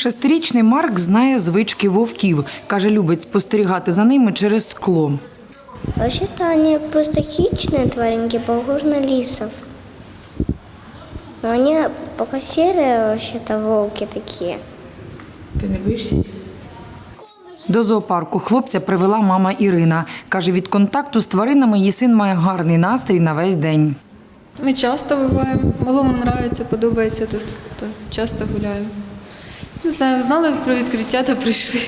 Шестирічний Марк знає звички вовків. Каже, любить спостерігати за ними через скло. Вообще-то они просто хищные тваринки, похожи на лисов. Но они пока серые, вообще-то волки такие. Ти не боїшся? До зоопарку хлопця привела мама Ірина. Каже, від контакту з тваринами її син має гарний настрій на весь день. Ми часто буваємо. Малому подобається, подобається тут, то часто гуляємо. Не знаю, знали про відкриття та прийшли.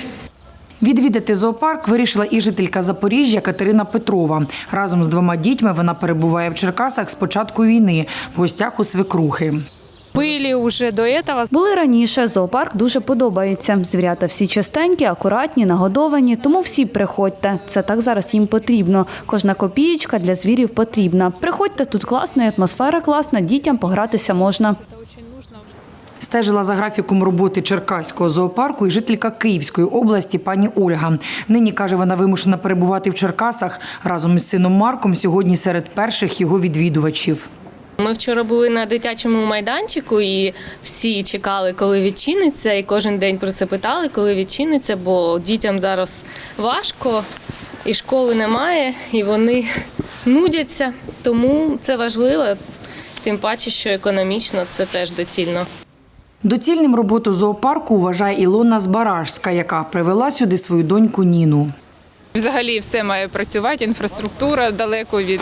Відвідати зоопарк вирішила і жителька Запоріжжя Катерина Петрова. Разом з двома дітьми вона перебуває в Черкасах з початку війни в гостях у свекрухи. Были уже до этого. Були раніше, зоопарк дуже подобається. Звірята всі чистенькі, акуратні, нагодовані, тому всі приходьте. Це так зараз їм потрібно. Кожна копієчка для звірів потрібна. Приходьте, тут класно, і атмосфера класна, дітям погратися можна. Стежила за графіком роботи Черкаського зоопарку і жителька Київської області пані Ольга. Нині каже, вона вимушена перебувати в Черкасах разом із сином Марком. Сьогодні серед перших його відвідувачів. Ми вчора були на дитячому майданчику і всі чекали, коли відчиниться, і кожен день про це питали, коли відчиниться, бо дітям зараз важко, і школи немає, і вони нудяться. Тому це важливо, тим паче, що економічно це теж доцільно. Доцільним роботу зоопарку вважає Ілона Збаражська, яка привела сюди свою доньку Ніну. Взагалі все має працювати, інфраструктура далеко від,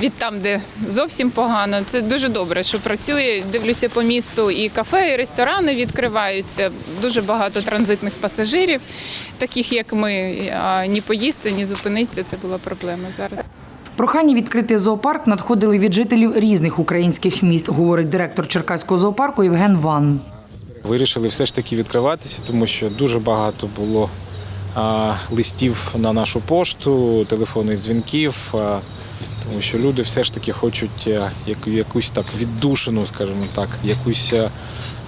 від там, де зовсім погано. Це дуже добре, що працює. Дивлюся по місту і кафе, і ресторани відкриваються. Дуже багато транзитних пасажирів, таких як ми. А ні поїсти, ні зупинитися це була проблема зараз. Прохання відкрити зоопарк надходили від жителів різних українських міст, говорить директор Черкаського зоопарку Євген Ван. Вирішили все ж таки відкриватися, тому що дуже багато було листів на нашу пошту, телефонних дзвінків, тому що люди все ж таки хочуть якусь так віддушину, скажімо так, якусь,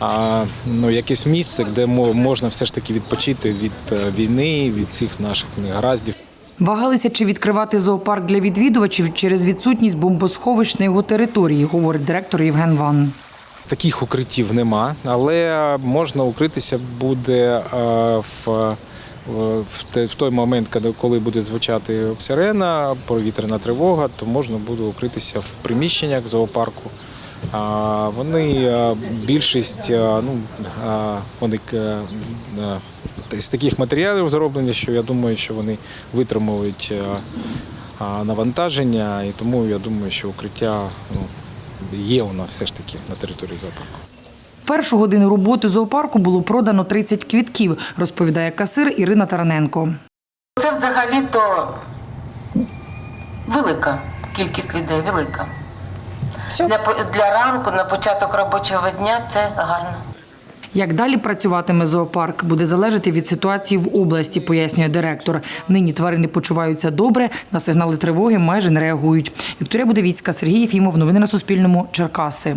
а, ну, якесь місце, де мо- можна все ж таки відпочити від е, війни, від всіх наших негараздів. Вагалися, чи відкривати зоопарк для відвідувачів через відсутність бомбосховищ на його території, говорить директор Євген Ван. Таких укриттів нема, але можна укритися буде е, в, в, той момент, коли- буде звучати сирена, повітряна тривога, то можна буде укритися в приміщеннях зоопарку. Вони е, більшість, е, ну вони з таких матеріалів зроблені, що я думаю, що вони витримують е, навантаження, і тому я думаю, що укриття ну, є у нас все ж таки на території зоопарку. Першу годину роботи зоопарку було продано 30 квітків, розповідає касир Ірина Тараненко. Це взагалі-то велика кількість людей, велика. Для, по- для ранку, на початок робочого дня це гарно. Як далі працюватиме зоопарк, буде залежати від ситуації в області, пояснює директор. Нині тварини почуваються добре, на сигнали тривоги майже не реагують. Вікторія Будовіцька, Сергій Єфімов. Новини на Суспільному. Черкаси.